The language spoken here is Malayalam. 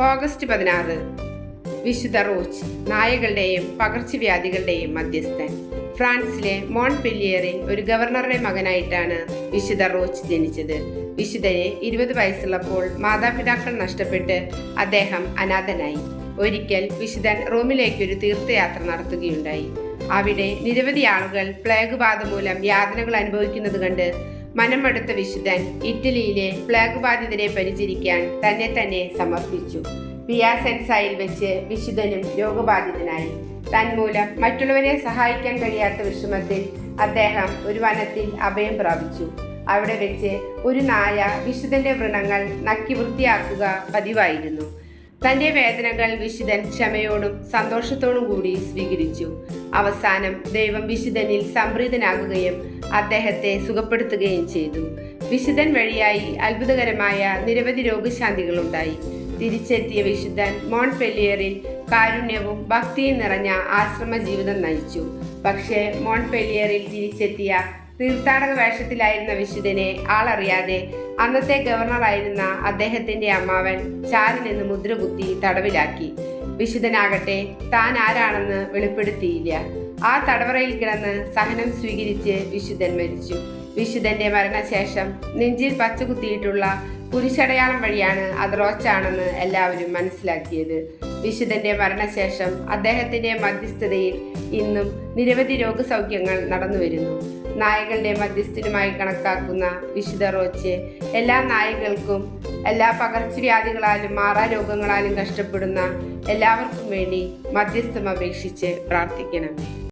ഓഗസ്റ്റ് പതിനാറ്. വിശുദ്ധ റോച്ച് നായകളുടെയും പകർച്ചവ്യാധികളുടെയും മധ്യസ്ഥൻ. ഫ്രാൻസിലെ മോൺ മോൺപെല്ലിയറിൽ ഒരു ഗവർണറുടെ മകനായിട്ടാണ് വിശുദ്ധ റോച്ച് ജനിച്ചത്. വിശുദ്ധന് ഇരുപത് വയസ്സുള്ളപ്പോൾ മാതാപിതാക്കൾ നഷ്ടപ്പെട്ട് അദ്ദേഹം അനാഥനായി. ഒരിക്കൽ വിശുദ്ധൻ റോമിലേക്ക് ഒരു തീർത്ഥയാത്ര നടത്തുകയുണ്ടായി. അവിടെ നിരവധി ആളുകൾ പ്ലേഗ് ബാധ മൂലം യാതനകൾ അനുഭവിക്കുന്നത് കണ്ട് മനമടുത്ത വിശുദ്ധൻ ഇറ്റലിയിലെ പ്ലേഗ് ബാധിതരെ പരിചരിക്കാൻ തന്നെ തന്നെ സമർപ്പിച്ചു. പിയാസെൻസായിൽ വെച്ച് വിശുദ്ധനും രോഗബാധിതനായി. തന്മൂലം മറ്റുള്ളവരെ സഹായിക്കാൻ കഴിയാത്ത വിഷമത്തിൽ അദ്ദേഹം ഒരു വനത്തിൽ അഭയം പ്രാപിച്ചു. അവിടെ വെച്ച് ഒരു നായ വിശുദ്ധന്റെ വ്രണങ്ങൾ നക്കി വൃത്തിയാക്കുക പതിവായിരുന്നു. തന്റെ വേദനകൾ വിശുദ്ധൻ ക്ഷമയോടും സന്തോഷത്തോടും കൂടി സ്വീകരിച്ചു. അവസാനം ദൈവം വിശുദ്ധനിൽ സംപ്രീതനാകുകയും അദ്ദേഹത്തെ സുഖപ്പെടുത്തുകയും ചെയ്തു. വിശുദ്ധൻ വഴിയായി അത്ഭുതകരമായ നിരവധി രോഗശാന്തികളുണ്ടായി. തിരിച്ചെത്തിയ വിശുദ്ധൻ മോൺപെല്ലിയറിൽ കാരുണ്യവും ഭക്തിയും നിറഞ്ഞ ആശ്രമ ജീവിതം നയിച്ചു. പക്ഷേ മോൺപെല്ലിയറിൽ തിരിച്ചെത്തിയ തീർത്ഥാടക വേഷത്തിലായിരുന്ന വിശുദ്ധനെ ആളറിയാതെ അന്നത്തെ ഗവർണറായിരുന്ന അദ്ദേഹത്തിന്റെ അമ്മാവൻ ചാരിൽ നിന്ന് മുദ്രകുത്തി തടവിലാക്കി. വിശുദ്ധനാകട്ടെ താൻ ആരാണെന്ന് വെളിപ്പെടുത്തിയില്ല. ആ തടവറയിൽ കിടന്ന് സഹനം സ്വീകരിച്ച് വിശുദ്ധൻ മരിച്ചു. വിശുദ്ധന്റെ മരണശേഷം നെഞ്ചിൽ പച്ചകുത്തിയിട്ടുള്ള കുരിശടയാളം വഴിയാണ് അത് റോച്ചാണെന്ന് എല്ലാവരും മനസ്സിലാക്കിയത്. വിശുദ്ധന്റെ മരണശേഷം അദ്ദേഹത്തിന്റെ മധ്യസ്ഥതയിൽ ഇന്നും നിരവധി രോഗസൗഖ്യങ്ങൾ നടന്നുവരുന്നു. നായകളുടെ മധ്യസ്ഥനുമായി കണക്കാക്കുന്ന വിശുദ്ധ റോച്ച് എല്ലാ നായകൾക്കും എല്ലാ പകർച്ചവ്യാധികളാലും മാറാ രോഗങ്ങളാലും കഷ്ടപ്പെടുന്ന എല്ലാവർക്കും വേണ്ടി മധ്യസ്ഥം അപേക്ഷിച്ച് പ്രാർത്ഥിക്കണം.